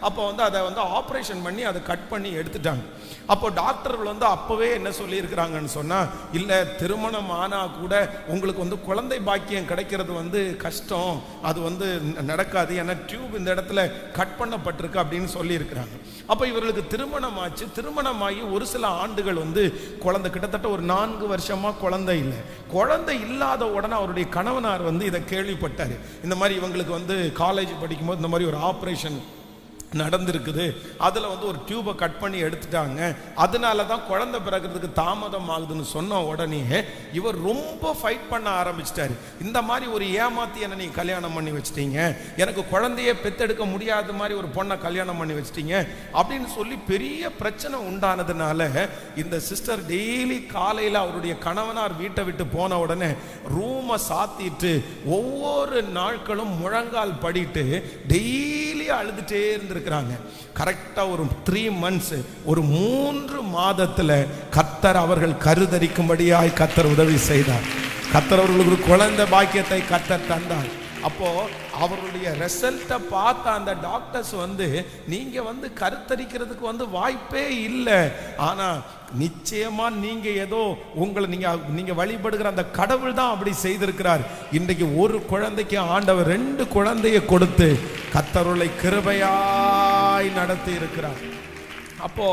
அப்போ வந்து அதை வந்து ஆப்ரேஷன் பண்ணி அதை கட் பண்ணி எடுத்துட்டாங்க. அப்போ டாக்டர்கள் வந்து அப்போவே என்ன சொல்லியிருக்கிறாங்கன்னு சொன்னால் இல்லை திருமணம் ஆனால் கூட உங்களுக்கு வந்து குழந்தை பாக்கியம் கிடைக்கிறது வந்து கஷ்டம். அது வந்து ந- நடக்காது. ஏன்னா டியூப் இந்த இடத்துல கட் பண்ணப்பட்டிருக்கு அப்படின்னு சொல்லியிருக்கிறாங்க. அப்போ இவர்களுக்கு திருமணம் ஆச்சு. திருமணம் ஆகி ஒரு சில ஆண்டுகள் வந்து குழந்தை கிட்டத்தட்ட ஒரு நான்கு வருஷமா குழந்தை இல்லை. குழந்தை இல்லாத உடனே அவருடைய கணவனார் வந்து இதை கேள்விப்பட்டார். இந்த மாதிரி இவங்களுக்கு வந்து காலேஜ் படிக்கும்போது இந்த மாதிரி ஒரு ஆப்ரேஷன் நடந்திருக்குது. அதில் வந்து ஒரு டியூபை கட் பண்ணி எடுத்துட்டாங்க. அதனால தான் குழந்தை பிறகுறதுக்கு தாமதம் ஆகுதுன்னு சொன்ன உடனே இவர் ரொம்ப ஃபைட் பண்ண ஆரம்பிச்சிட்டாரு. இந்த மாதிரி ஒரு ஏமாத்தி என்ன நீங்கள் கல்யாணம் பண்ணி வச்சிட்டீங்க. எனக்கு குழந்தைய பெத்தெடுக்க முடியாத மாதிரி ஒரு பொண்ணை கல்யாணம் பண்ணி வச்சிட்டீங்க. அப்படின்னு சொல்லி பெரிய பிரச்சனை உண்டானதுனால இந்த சிஸ்டர் டெய்லி காலையில் அவருடைய கணவனார் வீட்டை விட்டு போன உடனே ரூமை சாத்திட்டு ஒவ்வொரு நாட்களும் முழங்கால் படிட்டு டெய்லி அழுதுட்டே இருந்திருக்கிறாங்க. கரெக்டாக ஒரு த்ரீ மந்த்ஸ் ஒரு மூன்று மாதத்தில் கத்தர் அவர்கள் கருதரிக்கும்படியாய் கத்தர் உதவி செய்தார். கத்தர் அவர்களுக்கு ஒரு குழந்தை பாக்கியத்தை கத்தர் தந்தார். அப்போ அவருடைய ரிசல்ட்டை பார்த்த அந்த டாக்டர்ஸ் வந்து நீங்கள் வந்து கருத்தரிக்கிறதுக்கு வந்து வாய்ப்பே இல்லை. ஆனால் நிச்சயமாக நீங்கள் ஏதோ உங்களை நீங்கள் நீங்கள் வழிபடுகிற அந்த கடவுள் தான் அப்படி செய்திருக்கிறார். இன்றைக்கு ஒரு குழந்தைக்கு ஆண்டவர் ரெண்டு குழந்தையை கொடுத்து கத்தருளை கிருபையாய் நடத்தி இருக்கிறார் அப்போ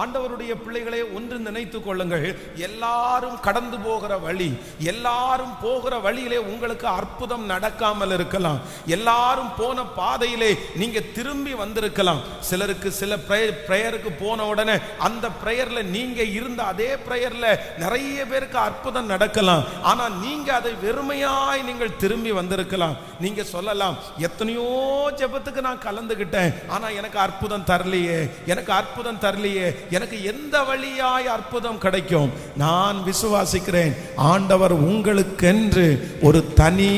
ஆண்டவருடைய பிள்ளைகளை ஒன்று நினைத்து கொள்ளுங்கள். எல்லாரும் கடந்து போகிற வழி எல்லாரும் போகிற வழியிலே உங்களுக்கு அற்புதம் நடக்காமல் இருக்கலாம். எல்லாரும் போன பாதையிலே நீங்க திரும்பி வந்திருக்கலாம். சிலருக்கு சில பிரேயருக்கு போன உடனே அந்த பிரேயர்ல நீங்க இருந்த அதே பிரேயர்ல நிறைய பேருக்கு அற்புதம் நடக்கலாம். ஆனா நீங்க அதை வெறுமையாய் நீங்கள் திரும்பி வந்திருக்கலாம். நீங்க சொல்லலாம் எத்தனையோ ஜெபத்துக்கு நான் கலந்துகிட்டேன் ஆனா எனக்கு அற்புதம் தரலையே எனக்கு அற்புதம் தரலையே. எனக்கு எந்த வழியாய் அற்புதம் கிடைக்கும்? நான் விசுவாசிக்கிறேன். ஆண்டவர் உங்களுக்கென்று ஒரு தனி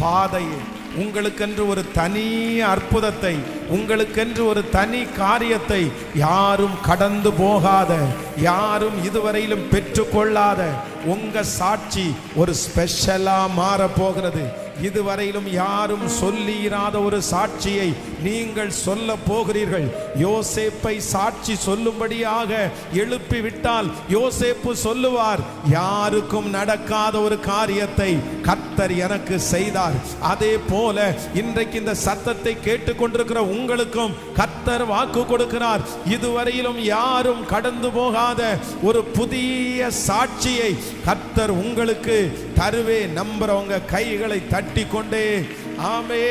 பாதையை உங்களுக்கென்று ஒரு தனி அற்புதத்தை உங்களுக்கென்று ஒரு தனி காரியத்தை யாரும் கடந்து போகாத யாரும் இதுவரையிலும் பெற்றுக்கொள்ளாத உங்க சாட்சி ஒரு ஸ்பெஷலா மாற போகிறது இதுவரையிலும் யாரும் சொல்லியிராத ஒரு சாட்சியை நீங்கள் சொல்ல போகிறீர்கள். யோசேப்பை சாட்சி சொல்லும்படியாக எழுப்பிவிட்டால் யோசேப்பு சொல்லுவார் யாருக்கும் நடக்காத ஒரு காரியத்தை கத்தர் எனக்கு செய்தார். அதே போல இன்றைக்கு இந்த சத்தத்தை கேட்டுக்கொண்டிருக்கிற உங்களுக்கும் கத்தர் வாக்கு கொடுக்கிறார். இதுவரையிலும் யாரும் கடந்து போகாத ஒரு புதிய சாட்சியை கத்தர் உங்களுக்கு தருவே நம்புறவங்க கைகளை தட்டி கொண்டே ஆமே